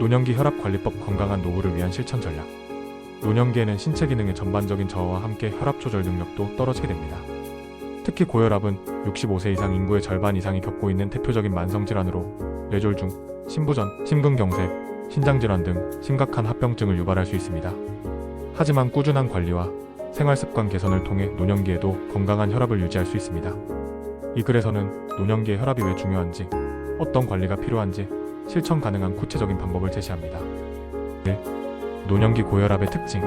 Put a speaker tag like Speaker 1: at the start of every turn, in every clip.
Speaker 1: 노년기 혈압관리법 건강한 노후를 위한 실천 전략. 노년기에는 신체 기능의 전반적인 저하와 함께 혈압 조절 능력도 떨어지게 됩니다. 특히 고혈압은 65세 이상 인구의 절반 이상이 겪고 있는 대표적인 만성 질환으로 뇌졸중, 심부전, 심근경색, 신장질환 등 심각한 합병증을 유발할 수 있습니다. 하지만 꾸준한 관리와 생활습관 개선을 통해 노년기에도 건강한 혈압을 유지할 수 있습니다. 이 글에서는 노년기의 혈압이 왜 중요한지, 어떤 관리가 필요한지 실천 가능한 구체적인 방법을 제시합니다. 1. 노년기 고혈압의 특징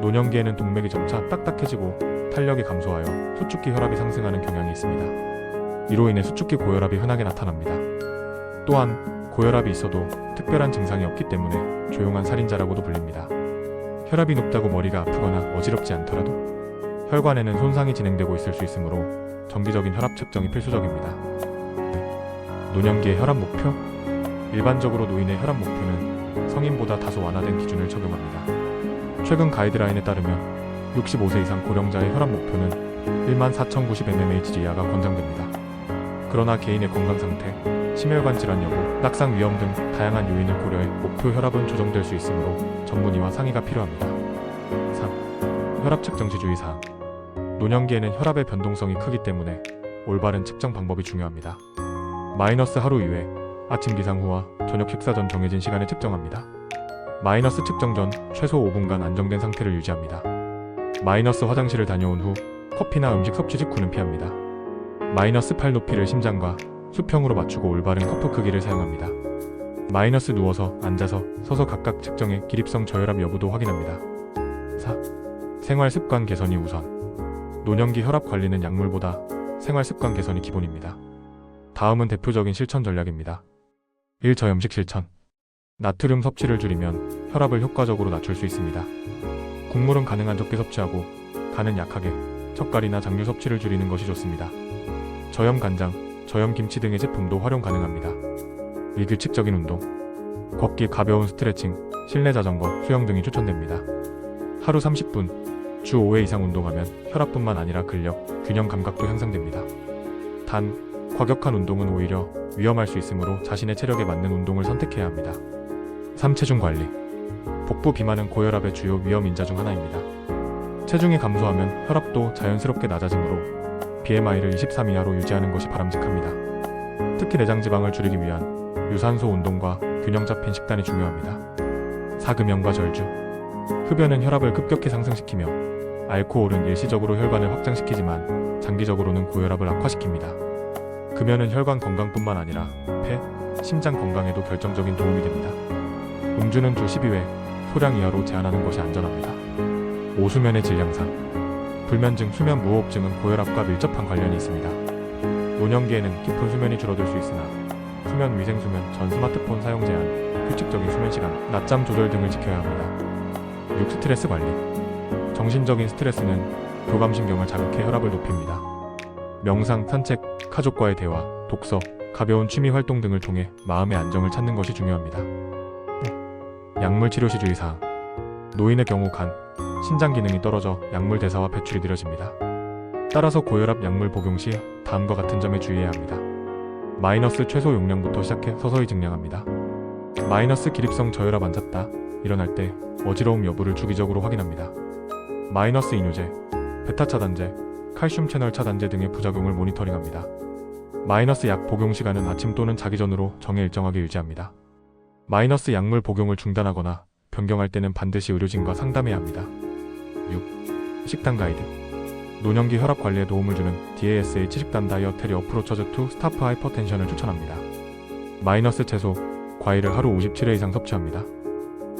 Speaker 1: 노년기에는 동맥이 점차 딱딱해지고 탄력이 감소하여 수축기 혈압이 상승하는 경향이 있습니다. 이로 인해 수축기 고혈압이 흔하게 나타납니다. 또한 고혈압이 있어도 특별한 증상이 없기 때문에 조용한 살인자라고도 불립니다. 혈압이 높다고 머리가 아프거나 어지럽지 않더라도 혈관에는 손상이 진행되고 있을 수 있으므로 정기적인 혈압 측정이 필수적입니다. 노년기의 혈압 목표 일반적으로 노인의 혈압 목표는 성인보다 다소 완화된 기준을 적용합니다. 최근 가이드라인에 따르면 65세 이상 고령자의 혈압 목표는 1만 4,090 mmHg 이하가 권장됩니다. 그러나 개인의 건강 상태, 심혈관 질환 여부, 낙상 위험 등 다양한 요인을 고려해 목표 혈압은 조정될 수 있으므로 전문의와 상의가 필요합니다. 3. 혈압 측정 시 주의 사항 노년기에는 혈압의 변동성이 크기 때문에 올바른 측정 방법이 중요합니다. 마이너스 하루 이외 아침 기상 후와 저녁 식사 전 정해진 시간에 측정합니다. 마이너스 측정 전 최소 5분간 안정된 상태를 유지합니다. 마이너스 화장실을 다녀온 후 커피나 음식 섭취 직후는 피합니다. 마이너스 8 높이를 심장과 수평으로 맞추고 올바른 커프 크기를 사용합니다. 마이너스 누워서 앉아서 서서 각각 측정해 기립성 저혈압 여부도 확인합니다. 4. 생활 습관 개선이 우선. 노년기 혈압 관리는 약물보다 생활 습관 개선이 기본입니다. 다음은 대표적인 실천 전략입니다. 1. 저염식 실천. 나트륨 섭취를 줄이면 혈압을 효과적으로 낮출 수 있습니다. 국물은 가능한 적게 섭취하고 간은 약하게 젓갈이나 장류 섭취를 줄이는 것이 좋습니다. 저염 간장, 저염 김치 등의 제품도 활용 가능합니다. 일규칙적인 운동, 걷기, 가벼운 스트레칭, 실내 자전거, 수영 등이 추천됩니다. 하루 30분, 주 5회 이상 운동하면 혈압뿐만 아니라 근력, 균형 감각도 향상됩니다. 단, 과격한 운동은 오히려 위험할 수 있으므로 자신의 체력에 맞는 운동을 선택해야 합니다. 3. 체중 관리. 복부 비만은 고혈압의 주요 위험 인자 중 하나입니다. 체중이 감소하면 혈압도 자연스럽게 낮아지므로 BMI를 23 이하로 유지하는 것이 바람직합니다. 특히 내장 지방을 줄이기 위한 유산소 운동과 균형 잡힌 식단이 중요합니다. 사금연과 절주. 흡연은 혈압을 급격히 상승시키며 알코올은 일시적으로 혈관을 확장시키지만 장기적으로는 고혈압을 악화시킵니다. 금연은 혈관 건강뿐만 아니라 폐, 심장 건강에도 결정적인 도움이 됩니다. 음주는 주 12회, 소량 이하로 제한하는 것이 안전합니다. 오수면의 질 향상. 불면증, 수면 무호흡증은 고혈압과 밀접한 관련이 있습니다. 노년기에는 깊은 수면이 줄어들 수 있으나 수면 위생 수면 전 스마트폰 사용 제한, 규칙적인 수면 시간, 낮잠 조절 등을 지켜야 합니다. 6. 스트레스 관리. 정신적인 스트레스는 교감신경을 자극해 혈압을 높입니다. 명상, 산책, 가족과의 대화, 독서, 가벼운 취미 활동 등을 통해 마음의 안정을 찾는 것이 중요합니다. 약물 치료 시 주의사항. 노인의 경우 간, 신장 기능이 떨어져 약물 대사와 배출이 느려집니다. 따라서 고혈압 약물 복용 시 다음과 같은 점에 주의해야 합니다. 마이너스 최소 용량부터 시작해 서서히 증량합니다. 마이너스 기립성 저혈압 앉았다. 일어날 때 어지러움 여부를 주기적으로 확인합니다. 마이너스 이뇨제, 베타 차단제, 칼슘 채널 차단제 등의 부작용을 모니터링합니다. 마이너스 약 복용 시간은 아침 또는 자기 전으로 정해 일정하게 유지합니다. 마이너스 약물 복용을 중단하거나 변경할 때는 반드시 의료진과 상담해야 합니다. 6. 식단 가이드. 노년기 혈압 관리에 도움을 주는 DASH 식단 다이어테리 어프로처즈 투 스타프 하이퍼텐션을 추천합니다. 마이너스 채소, 과일을 하루 57회 이상 섭취합니다.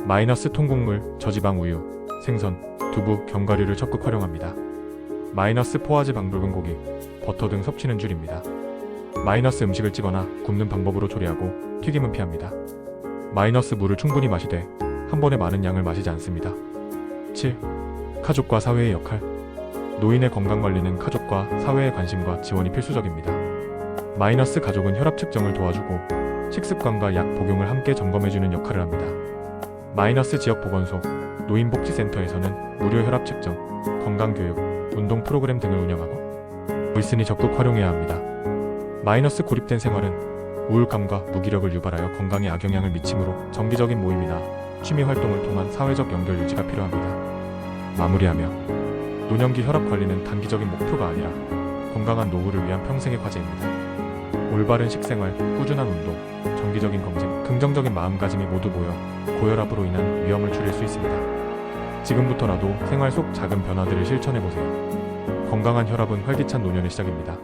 Speaker 1: 마이너스 통곡물, 저지방 우유, 생선, 두부, 견과류를 적극 활용합니다. 마이너스 포화지 방 붉은 고기, 버터 등 섭취는 줄입니다. 마이너스 음식을 찌거나 굽는 방법으로 조리하고 튀김은 피합니다. 마이너스 물을 충분히 마시되 한 번에 많은 양을 마시지 않습니다. 7. 가족과 사회의 역할. 노인의 건강 관리는 가족과 사회의 관심과 지원이 필수적입니다. 마이너스 가족은 혈압 측정을 도와주고 식습관과 약 복용을 함께 점검해주는 역할을 합니다. 마이너스 지역 보건소, 노인복지센터에서는 무료 혈압 측정, 건강교육, 운동 프로그램 등을 운영하고 있으니 적극 활용해야 합니다. 마이너스 고립된 생활은 우울감과 무기력을 유발하여 건강에 악영향을 미치므로 정기적인 모임이나 취미 활동을 통한 사회적 연결 유지가 필요합니다. 마무리하며 노년기 혈압 관리는 단기적인 목표가 아니라 건강한 노후를 위한 평생의 과제입니다. 올바른 식생활, 꾸준한 운동, 정기적인 검진, 긍정적인 마음가짐이 모두 모여 고혈압으로 인한 위험을 줄일 수 있습니다. 지금부터라도 생활 속 작은 변화들을 실천해 보세요. 건강한 혈압은 활기찬 노년의 시작입니다.